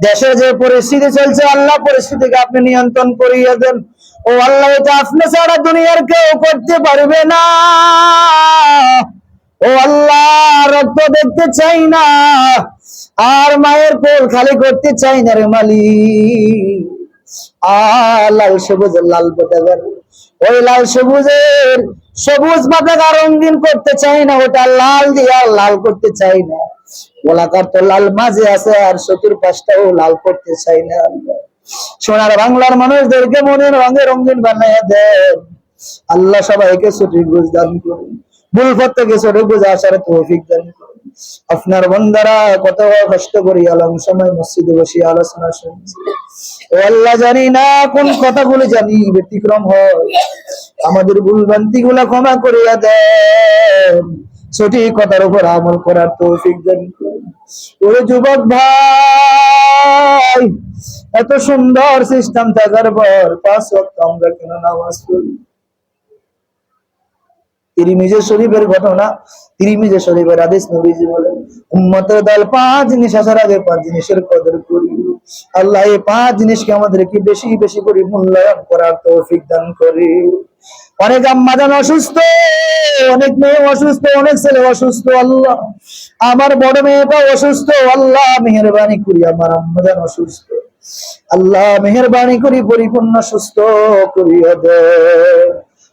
দেশে যে পরিস্থিতি চলছে, আল্লাহ পরিস্থিতিকে আপনি নিয়ন্ত্রণ করিয়ে দেন। ও আল্লাহ আপনি ছাড়া দুনিয়ার কেউ করতে পারবে না। ও আল্লাহ, রক্ত দেখতে চাই না, আর মায়ের কোল খালি করতে চাই না রে মালি আর লাল সবুজ, লাল পতাকার ওই লাল সবুজের সবুজ পতাকা রঙিন করতে চাই না, ওটা লাল দিয়ে আর লাল করতে চাই না। গোলাকার তো লাল মাঝে আছে আর চতুর পাশটাও লাল করতে চাই না। সোনার বাংলার মানুষদেরকে মনের রঙে রঙিন বানাইয়া দেন। আল্লাহ সবাইকে সঠিক বুঝ দান করুন। ভুল থেকে সঠিক বুঝে আসার তৌফিক দান করুন। আপনার বন্দারা কত কষ্ট করি, আলম সময় মসজিদে বসে আলোচনা শুনছি। ও আল্লাহ জানি না কোন কথাগুলো জানি, ব্যতিক্রম হয়। আমাদের ভুল ভ্রান্তি গুলা ক্ষমা করিয়া দেন। সঠিক কথার উপর আমল করার তৌফিক শিখবেন ওরে যুবক ভাই, এত সুন্দর সিস্টেম থাকার পর পাঁচ আমরা কেন নামাজ পড়ি? তিরিমিজের শরীফের ঘটনা তিরিমিজের শরীফের আদেশ নবীজি বলেন, উম্মতের দল পাঁচ জিনিস আসার আগে পাঁচ জিনিসের কদর করি। আল্লাহ এই পাঁচ জিনিসকে আমাদেরকে বেশি বেশি করে মূল্যায়ন করার তৌফিক দান করি। অনেক আম্মাজান অসুস্থ, অনেক মেয়ে অসুস্থ, অনেক ছেলে অসুস্থ, আল্লাহ। আমার বড় মেয়েটা অসুস্থ, আল্লাহ মেহরবানি করি, আমার আম্মাজান অসুস্থ। আল্লাহ মেহরবানি করি, পরিপূর্ণ, সুস্থ করিয়া দে।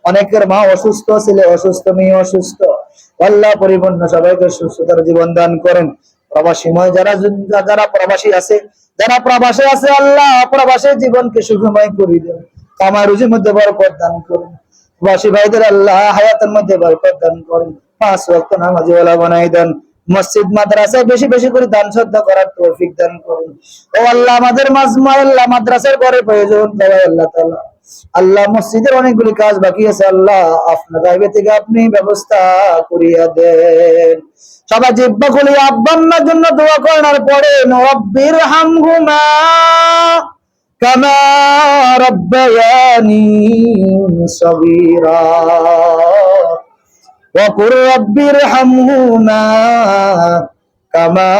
অনেকের মা অসুস্থ, ছেলে অসুস্থ, মেয়ে অসুস্থ। আল্লাহ পরিপূর্ণ সবাইকে সুস্থতার জীবন দান করেন। প্রবাসীময় যারা যারা প্রবাসী আছে, যারা প্রবাসে আছে, আল্লাহ প্রবাসের জীবনকে সুখময় করে দেন। আমার রুজির মধ্যে বরকত দান করুন। প্রবাসী ভাইদের আল্লাহ হায়াতের মধ্যে বরকত দান করেন। পাঁচ ওয়াক্ত নামাজি ওয়ালা বানাই দেন। মসজিদ, মাদ্রাসায় বেশি বেশি করে দান শ্রদ্ধা করার তৌফিক দান করুন। ও আল্লাহ, আমাদের মাজমা আল্লাহ, মাদ্রাসার পরে প্রয়োজন আল্লাহ তাআলা। আল্লাহ, মসজিদের অনেকগুলি কাজ বাকি আছে, আল্লাহ আপনার গাইবে থেকে আপনি ব্যবস্থা করিয়া দেন। সবাই জিব্বা খুলি আব্বাম্মার জন্য দোয়া করেন, আর পড়েন রব্বির হামহুমা কামা রব্বায়ানি সগীরা। وقل رب ارحمهما كما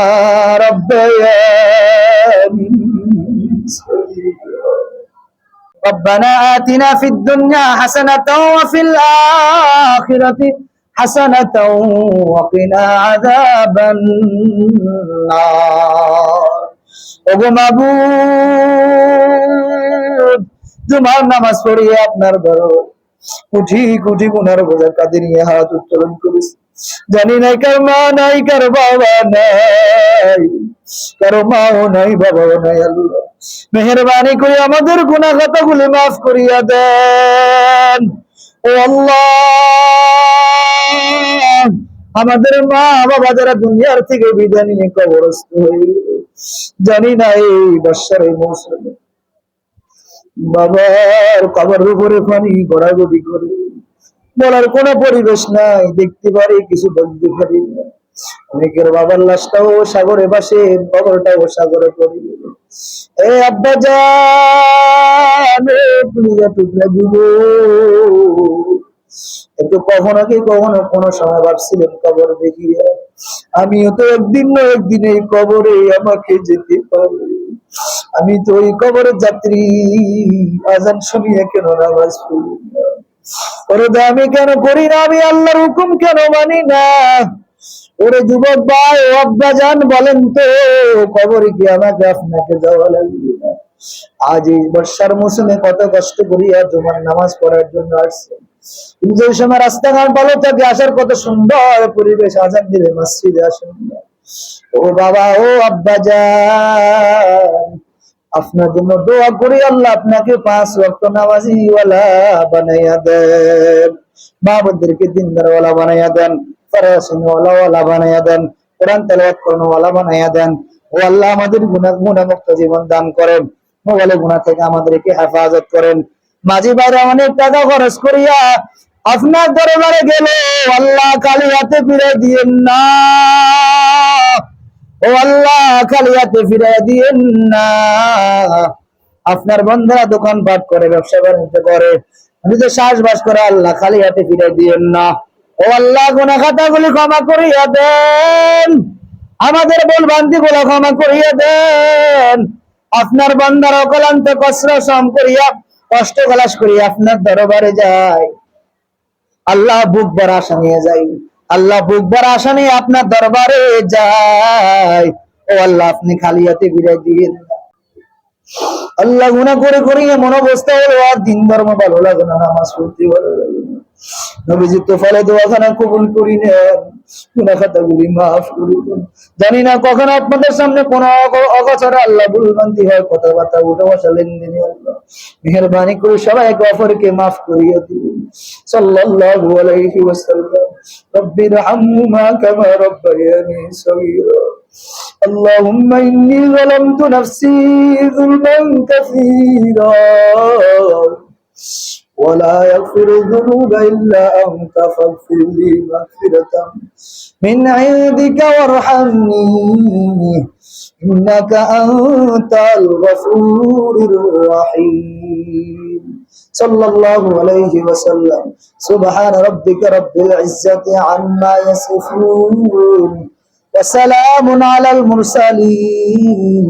ربياني صغيرا ربنا آتنا في الدنيا حسنة وفي الآخرة حسنة وقنا عذاب النار ওগো মাবুদ তোমার নামাজ পড়িয়ে আপনার দরবার কুঠি কুঠি গুনার বোঝা কাঁদে নিয়ে হাত উত্তোলন করেছে জানি নাই কার মা নাই, কার বাবা নাই। কারও মাও নাই, বাবাও নাই, আল্লাহ। মেহরবানি করে আমাদের গুণা কথাগুলি মাফ করিয়া দেন। ও আল্লাহ, আমাদের মা বাবা যারা দুনিয়ার থেকে বিদায় নিয়ে কবরস্থ হয়ে জানি না এই বর্ষার এই মৌসুমে বাবার কবরের উপরে পানি গড়াগড়ি করে। বলার কোনো পরিবেশ নাই, দেখতে পারি কিছু বলতে পারি অনেকের বাবার লাশটাও সাগরে বাসে কবরটাও সাগরে পড়ে। এ আব্বা পুলিয়া টুকরা দিব। একটু কখনো কি কখনো কোনো সময় ভাবছিলেন কবর দেখিয়া? আমিও তো একদিন না একদিন এই কবরে আমাকে যেতে পারবে। আমি তো ওই কবরের যাত্রী। আজান শুনিয়ে কেন নামাজ পড়ি না? আমি কেন করি না? আমি আল্লাহর হুকুম কেন মানি না? ওরে যুবক ভাই, ও আব্বা জান বলেন তো, কবরে কি আমাকে আপনাকে যাওয়া লাগবে না? আজ এই বর্ষার মৌসুমে কত কষ্ট করিয়া তোমার নামাজ পড়ার জন্য আসছে। কিন্তু যে সময় রাস্তাঘাট ভালো থাকে, আসার কত সুন্দর পরিবেশ, আজান দিলে মসজিদে আসেন। ও বাবা, ও আব্বা জান, আপনার জন্য দোয়া করি আল্লাহ, আপনাকে পাঁচ ওয়াক্ত নামাজি ওয়ালা বানাইয়া দেন। মা বোনদেরকে দিনদার ওয়ালা বানাইয়া দেন ফরাসিন বানাইয়া দেন, কোরআন তেলাওয়াত করুন বানাইয়া দেন। ও আল্লাহ আমাদের গুনাহ, গুনাহমুক্ত জীবন দান করেন। মোবাইলে গুনাহ থেকে আমাদেরকে হেফাজত করেন। মাঝি বাইরে অনেক টাকা খরচ করিয়া আপনার দরবারে গেল। আল্লাহ কালি হাতে ফিরে দিয়েন না। ও আল্লাহ, খালি হাতে ফিরে দিয়েন না। আপনার বন্ধুরা দোকান পাট করে, ব্যবসা বাণিজ্য করে নিজে চাষবাস করে, আল্লাহ খালি হাতে ফিরে দিয়েন না। ও আল্লাহ গুনা খাতাগুলি ক্ষমা করিয়া দেন। আমাদের বল বান্তি গুলা ক্ষমা করিয়া দেন। আপনার বান্দার অকলান্ত কষ্ট সম করিয়া, কষ্ট কলাস করিয়া আপনার দরবারে যায়। আল্লাহ বুক ভর আশা নিয়ে যাই আল্লাহ বুক ভর আশা নিয়ে আপনার দরবারে যায়। ও আল্লাহ, আপনি খালি হাতে বিদায় দিয়ে আল্লাহ গুনাহ করে করে এমন অবস্থা হলো আর দিন ধর্ম ভালো লাগে না, নামাজ পড়তে ভালো লাগে না। নবীজি তো ফলে দোয়াখানা কবুল করি নেন গুনাহ খাতাগুলি মাফ করে দেন জানি না কখন আপনাদের সামনে কোন অগচরে আল্লাহ ভুলভ্রান্তি হয় কথাবার্তা উঠে বসা লেনদেনে আল্লাহ মেহরবানি করে সবাই এক অফরকে মাফ করিয়ে দিন সাল্লাল্লাহু আলাইহি ওয়াসাল্লাম রব্বি রহমহুমা কামা রব্বায়ানি সগীরা اللهم إني ظلمت نفسي ظلما كثيرا ولا يغفر الذنوب إلا أنت فاغفر لي مغفرة من عندك وارحمني. إنك أنت الغفور الرحيم. صلى الله عليه وسلم. سبحان ربك رب العزة عما يصفون. وسلام على المرسلين.